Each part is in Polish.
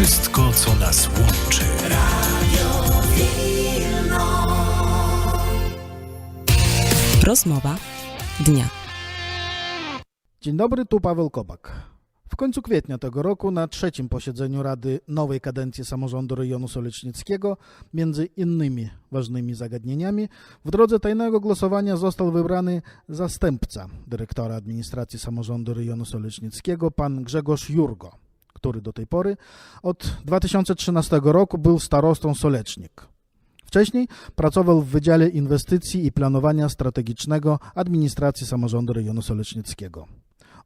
Wszystko, co nas łączy. Rozmowa dnia. Dzień dobry, tu Paweł Kobak. W końcu kwietnia tego roku na trzecim posiedzeniu Rady nowej kadencji samorządu rejonu Solecznickiego, między innymi ważnymi zagadnieniami, w drodze tajnego głosowania został wybrany zastępca dyrektora administracji samorządu rejonu Solecznickiego, pan Grzegorz Jurgo, który do tej pory od 2013 roku był starostą Solecznik. Wcześniej pracował w Wydziale Inwestycji i Planowania Strategicznego Administracji Samorządu Rejonu Solecznickiego.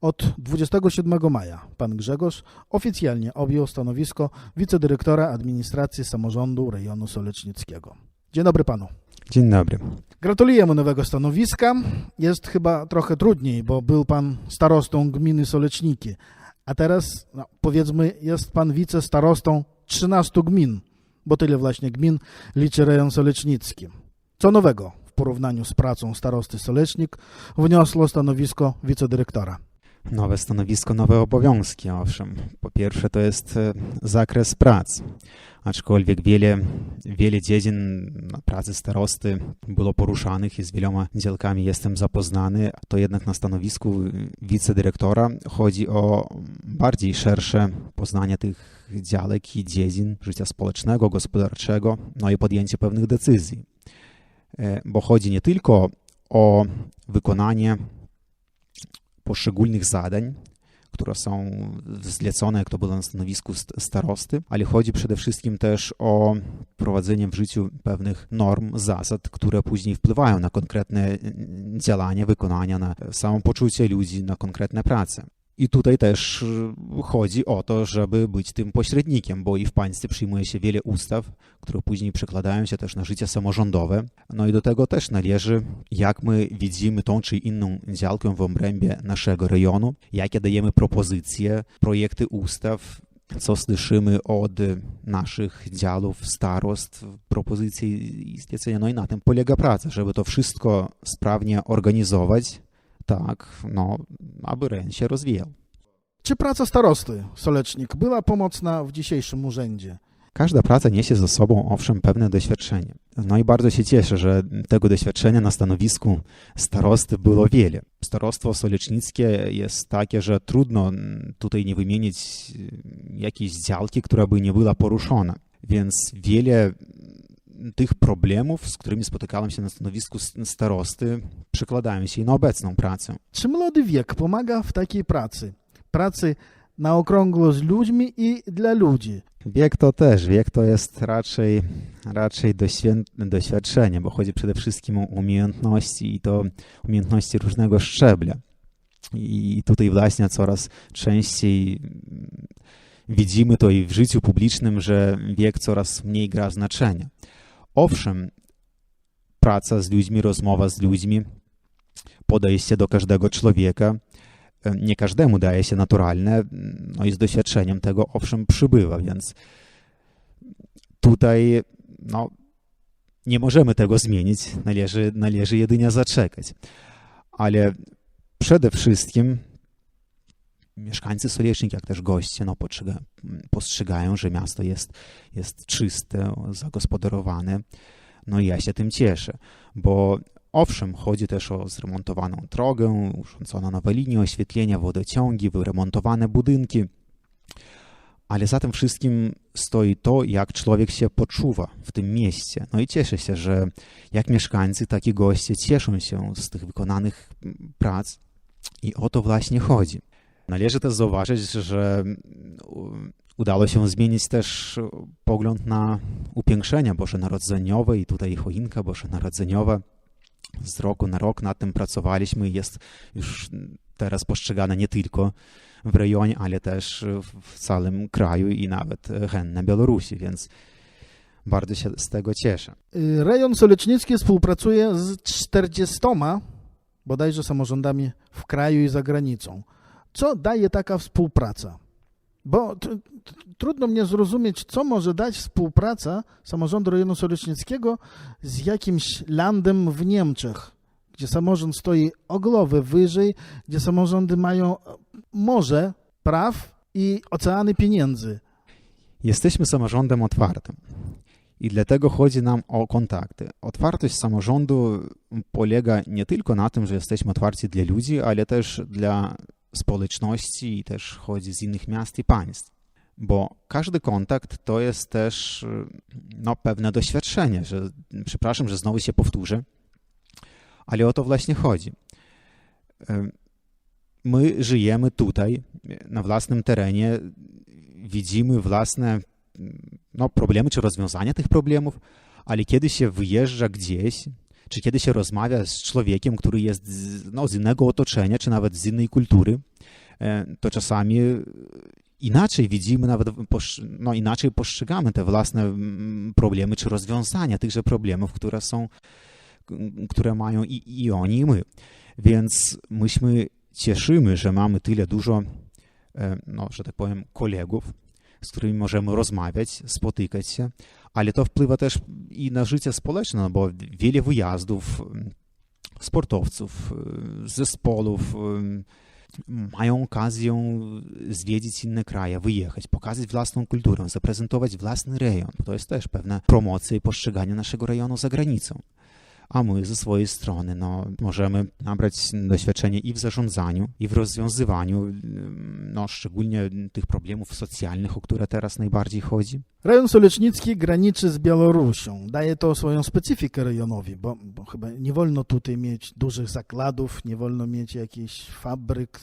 Od 27 maja pan Grzegorz oficjalnie objął stanowisko wicedyrektora administracji samorządu rejonu Solecznickiego. Dzień dobry panu. Dzień dobry. Gratulujemy nowego stanowiska. Jest chyba trochę trudniej, bo był pan starostą gminy Soleczniki, a teraz no, powiedzmy jest pan wicestarostą 13 gmin, bo tyle właśnie gmin liczy rejon Solecznicki. Co nowego w porównaniu z pracą starosty Solecznik wniosło stanowisko wicedyrektora? Nowe stanowisko, nowe obowiązki, owszem. Po pierwsze, to jest e, zakres prac. Aczkolwiek wiele, wiele dziedzin no, pracy starosty było poruszanych i z wieloma działkami jestem zapoznany, to jednak na stanowisku wicedyrektora chodzi o bardziej szersze poznanie tych działek i dziedzin życia społecznego, gospodarczego, no i podjęcie pewnych decyzji. E, Bo chodzi nie tylko o wykonanie poszczególnych zadań, które są zlecone, jak to było na stanowisku st- starosty, ale chodzi przede wszystkim też o prowadzenie w życiu pewnych norm, zasad, które później wpływają na konkretne mm, działania, wykonania, na samopoczucie ludzi, na konkretne prace. I tutaj też y, chodzi o to, żeby być tym pośrednikiem, bo i w państwie przyjmuje się wiele ustaw, które później przekładają się też na życie samorządowe. No i do tego też należy, jak my widzimy tą czy inną działkę w obrębie naszego rejonu, jakie dajemy propozycje, projekty ustaw, co słyszymy od naszych działów, starost, propozycje i zlecenia. No i na tym polega praca, żeby to wszystko sprawnie organizować, tak, no, aby rejon się rozwijał. Czy praca starosty Solecznik była pomocna w dzisiejszym urzędzie? Każda praca niesie ze sobą, owszem, pewne doświadczenie. No i bardzo się cieszę, że tego doświadczenia na stanowisku starosty było wiele. Starostwo solecznickie jest takie, że trudno tutaj nie wymienić jakiejś działki, która by nie była poruszona. Więc wiele tych problemów, z którymi spotykałem się na stanowisku starosty, przekładają się i na obecną pracę. Czy młody wiek pomaga w takiej pracy? Pracy na okrągło z ludźmi i dla ludzi. Wiek to też, wiek to jest raczej, raczej doświadczenie, bo chodzi przede wszystkim o umiejętności i to umiejętności różnego szczebla. I tutaj właśnie coraz częściej widzimy to i w życiu publicznym, że wiek coraz mniej gra znaczenia. Owszem, praca z ludźmi, rozmowa z ludźmi, podejście do każdego człowieka, e, nie każdemu daje się naturalne, no i z doświadczeniem tego owszem przybywa, więc tutaj no, nie możemy tego zmienić, należy, należy jedynie zaczekać. Ale przede wszystkim mieszkańcy Solecznik, jak też goście, no, postrzegają, że miasto jest, jest czyste, zagospodarowane. No i ja się tym cieszę, bo owszem, chodzi też o zremontowaną drogę, urządzono nowe linie oświetlenia, wodociągi, wyremontowane budynki, ale za tym wszystkim stoi to, jak człowiek się poczuwa w tym mieście. No i cieszę się, że jak mieszkańcy, tak i goście cieszą się z tych wykonanych prac i o to właśnie chodzi. Należy też zauważyć, że udało się zmienić też pogląd na upiększenia bożonarodzeniowe i tutaj choinka bożonarodzeniowa. Z roku na rok nad tym pracowaliśmy i jest już teraz postrzegane nie tylko w rejonie, ale też w całym kraju i nawet hen na Białorusi, więc bardzo się z tego cieszę. Y, Rejon Solecznicki współpracuje z 40 bodajże samorządami w kraju i za granicą. Co daje taka współpraca? Bo tr- tr- trudno mnie zrozumieć, co może dać współpraca samorządu rejonu Solecznickiego z jakimś landem w Niemczech, gdzie samorząd stoi o głowę wyżej, gdzie samorządy mają e, morze praw i oceany pieniędzy. Jesteśmy samorządem otwartym. I dlatego chodzi nam o kontakty. Otwartość samorządu polega nie tylko na tym, że jesteśmy otwarci dla ludzi, ale też dla społeczności i też chodzi z innych miast i państw. Bo każdy kontakt to jest też no, pewne doświadczenie, że przepraszam, że znowu się powtórzę, ale o to właśnie chodzi. My żyjemy tutaj, na własnym terenie, widzimy własne no, problemy czy rozwiązania tych problemów, ale kiedy się wyjeżdża gdzieś, czy kiedy się rozmawia z człowiekiem, który jest z, no, z innego otoczenia, czy nawet z innej kultury, to czasami inaczej widzimy, nawet no, inaczej postrzegamy te własne problemy, czy rozwiązania tychże problemów, które są, które mają i, i oni, i my. Więc myśmy cieszymy, że mamy tyle dużo, no, że tak powiem, kolegów, z którymi możemy rozmawiać, spotykać się, ale to wpływa też i na życie społeczne, no bo wiele wyjazdów sportowców, zespołów mają okazję zwiedzić inne kraje, wyjechać, pokazać własną kulturę, zaprezentować własny rejon. To jest też pewna promocja i postrzeganie naszego rejonu za granicą a my ze swojej strony no, możemy nabrać doświadczenie i w zarządzaniu, i w rozwiązywaniu, no, szczególnie tych problemów socjalnych, o które teraz najbardziej chodzi. Rejon Solecznicki graniczy z Białorusią. Daje to swoją specyfikę rejonowi, bo, bo chyba nie wolno tutaj mieć dużych zakładów, nie wolno mieć jakichś fabryk,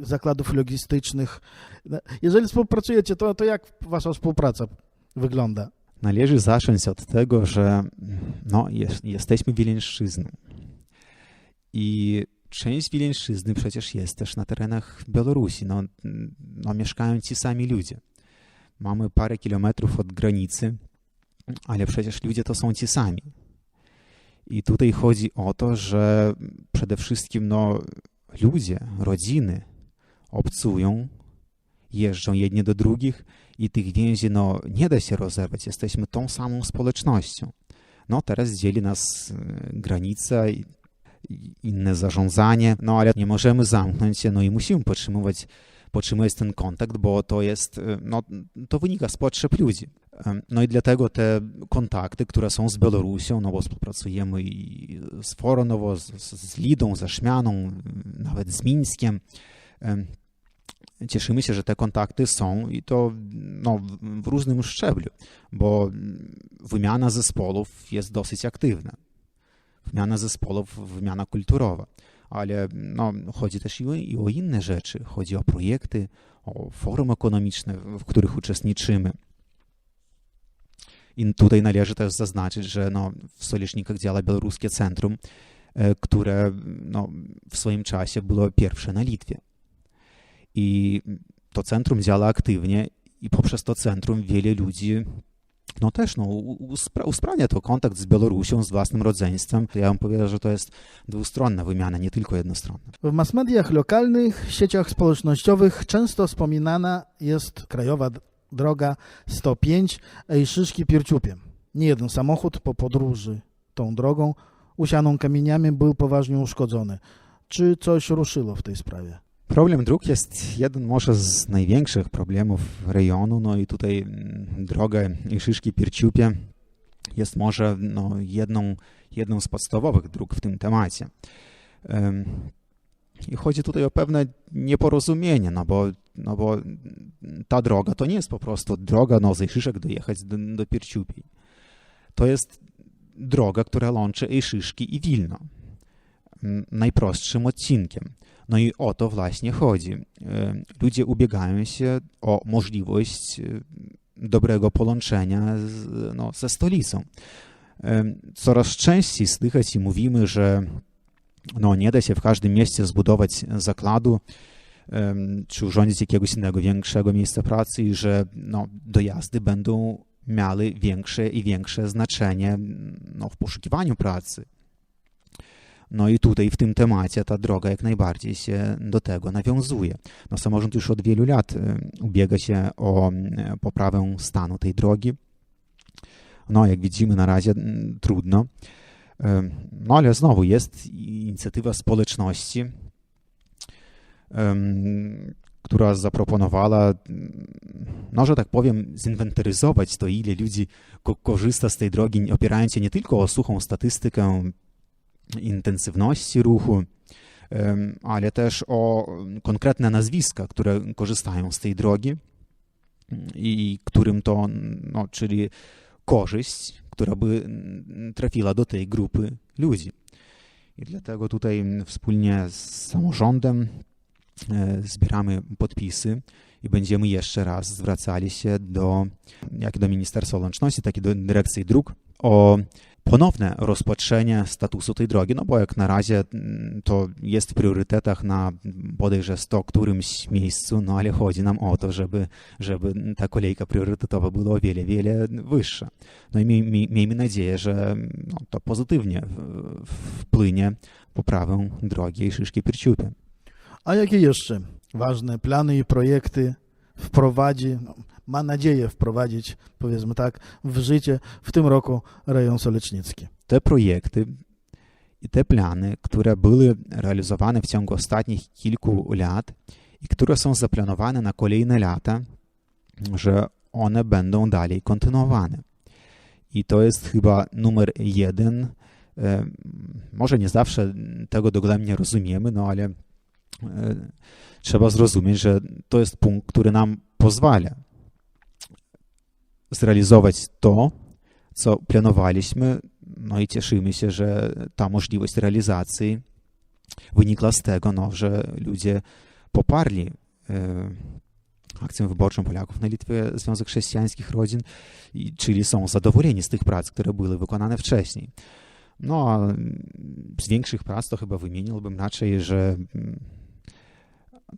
zakładów logistycznych. Jeżeli współpracujecie, to, to jak wasza współpraca wygląda? Należy zacząć od tego, że no, jest, jesteśmy Wileńszczyzną. I część Wileńszczyzny przecież jest też na terenach Białorusi. No, no, mieszkają ci sami ludzie. Mamy parę kilometrów od granicy, ale przecież ludzie to są ci sami. I tutaj chodzi o to, że przede wszystkim no, ludzie, rodziny obcują, jeżdżą jedni do drugich i tych więzi no, nie da się rozerwać. Jesteśmy tą samą społecznością. No teraz dzieli nas granica i inne zarządzanie, no ale nie możemy zamknąć się, no i musimy podtrzymywać, podtrzymywać ten kontakt, bo to jest, no to wynika z potrzeb ludzi. No i dlatego te kontakty, które są z Białorusią, no bo współpracujemy i z Foronowo, z, z Lidą, ze Szmianą, nawet z Mińskiem, cieszymy się, że te kontakty są i to no, w różnym szczeblu, bo wymiana zespołów jest dosyć aktywna. Wymiana zespołów, wymiana kulturowa, ale no, chodzi też i o, i o inne rzeczy. Chodzi o projekty, o forum ekonomiczne, w których uczestniczymy. I tutaj należy też zaznaczyć, że no, w Solicznikach działa Białoruskie Centrum, które no, w swoim czasie było pierwsze na Litwie. I to centrum działa aktywnie i poprzez to centrum wiele ludzi no też no, uspra usprawnia to kontakt z Białorusią, z własnym rodzeństwem. Ja bym powiedział, że to jest dwustronna wymiana, nie tylko jednostronna. W mass mediach lokalnych, sieciach społecznościowych często wspominana jest krajowa droga 105 Ejszyszki-Pierciupie. Nie jeden samochód po podróży tą drogą usianą kamieniami był poważnie uszkodzony. Czy coś ruszyło w tej sprawie? Problem dróg jest jeden może z największych problemów rejonu, no i tutaj droga Iszyszki-Pierciupie jest może no, jedną, jedną z podstawowych dróg w tym temacie. I chodzi tutaj o pewne nieporozumienie, no bo, no bo ta droga to nie jest po prostu droga no, z Iszyszek dojechać do, do Pierciupi. To jest droga, która łączy Iszyszki i Wilno najprostszym odcinkiem. No i o to właśnie chodzi. Ludzie ubiegają się o możliwość dobrego połączenia z, no, ze stolicą. Coraz częściej słychać i mówimy, że no, nie da się w każdym mieście zbudować zakładu czy urządzić jakiegoś innego większego miejsca pracy i że no, dojazdy będą miały większe i większe znaczenie no, w poszukiwaniu pracy. No i tutaj w tym temacie ta droga jak najbardziej się do tego nawiązuje. No samorząd już od wielu lat ubiega się o poprawę stanu tej drogi. No jak widzimy na razie trudno. No ale znowu jest inicjatywa społeczności, która zaproponowała no, że tak powiem, zinwentaryzować to, ile ludzi ko- korzysta z tej drogi, opierając się nie tylko o suchą statystykę intensywności ruchu, ale też o konkretne nazwiska, które korzystają z tej drogi i którym to, no, czyli korzyść, która by trafiła do tej grupy ludzi. I dlatego tutaj wspólnie z samorządem e, zbieramy podpisy i będziemy jeszcze raz zwracali się do, jak do Ministerstwa Łączności, tak i do Dyrekcji Dróg o ponowne rozpatrzenie statusu tej drogi, no bo jak na razie mm, to jest w priorytetach na bodajże 100 którymś miejscu, no ale chodzi nam o to, żeby, żeby ta kolejka priorytetowa była o wiele, wiele wyższa. No i miej, miej, miejmy nadzieję, że no, to pozytywnie wpłynie poprawę drogi i szyszki Pirciupie. A jakie jeszcze ważne plany i projekty wprowadzi, no, ma nadzieję wprowadzić, powiedzmy tak, w życie w tym roku rejon Solecznicki? te projekty i te plany, które były realizowane w ciągu ostatnich kilku lat i które są zaplanowane na kolejne lata, że one będą dalej kontynuowane. I to jest chyba numer jeden. E, Może nie zawsze tego dogłębnie rozumiemy, no ale trzeba zrozumieć, że to jest punkt, który nam pozwala zrealizować to, co planowaliśmy, no i cieszymy się, że ta możliwość realizacji wynikła z tego, no, że ludzie poparli e, akcję wyborczą Polaków na Litwie, Związek Chrześcijańskich Rodzin, czyli są zadowoleni z tych prac, które były wykonane wcześniej. No, a z większych prac to chyba wymieniłbym raczej, że mm,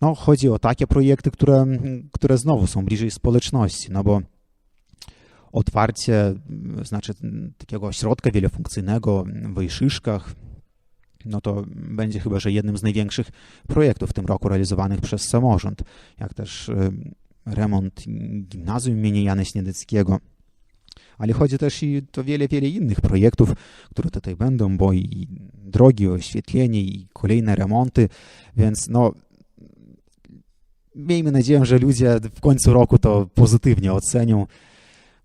no, chodzi o takie projekty, które, które znowu są bliżej społeczności, no bo otwarcie znaczy takiego ośrodka wielofunkcyjnego w Wejszyszkach, no to będzie chyba, że jednym z największych projektów w tym roku realizowanych przez samorząd, jak też em, remont gimnazjum imienia Jana Śniadeckiego. Ale chodzi też i o wiele, wiele innych projektów, które tutaj będą, bo i drogi, oświetlenie, i kolejne remonty, więc no miejmy nadzieję, że ludzie w końcu roku to pozytywnie ocenią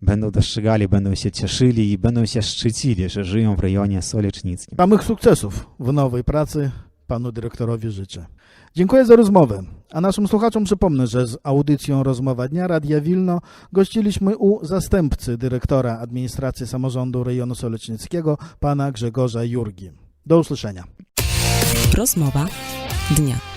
będą dostrzegali, będą się cieszyli i będą się szczycili, że żyją w rejonie Solecznickim. Samych sukcesów w nowej pracy panu dyrektorowi życzę. Dziękuję za rozmowę. A naszym słuchaczom przypomnę, że z audycją Rozmowa Dnia Radia Wilno gościliśmy u zastępcy dyrektora administracji samorządu rejonu Solecznickiego, pana Grzegorza Jurgi. Do usłyszenia. Rozmowa dnia.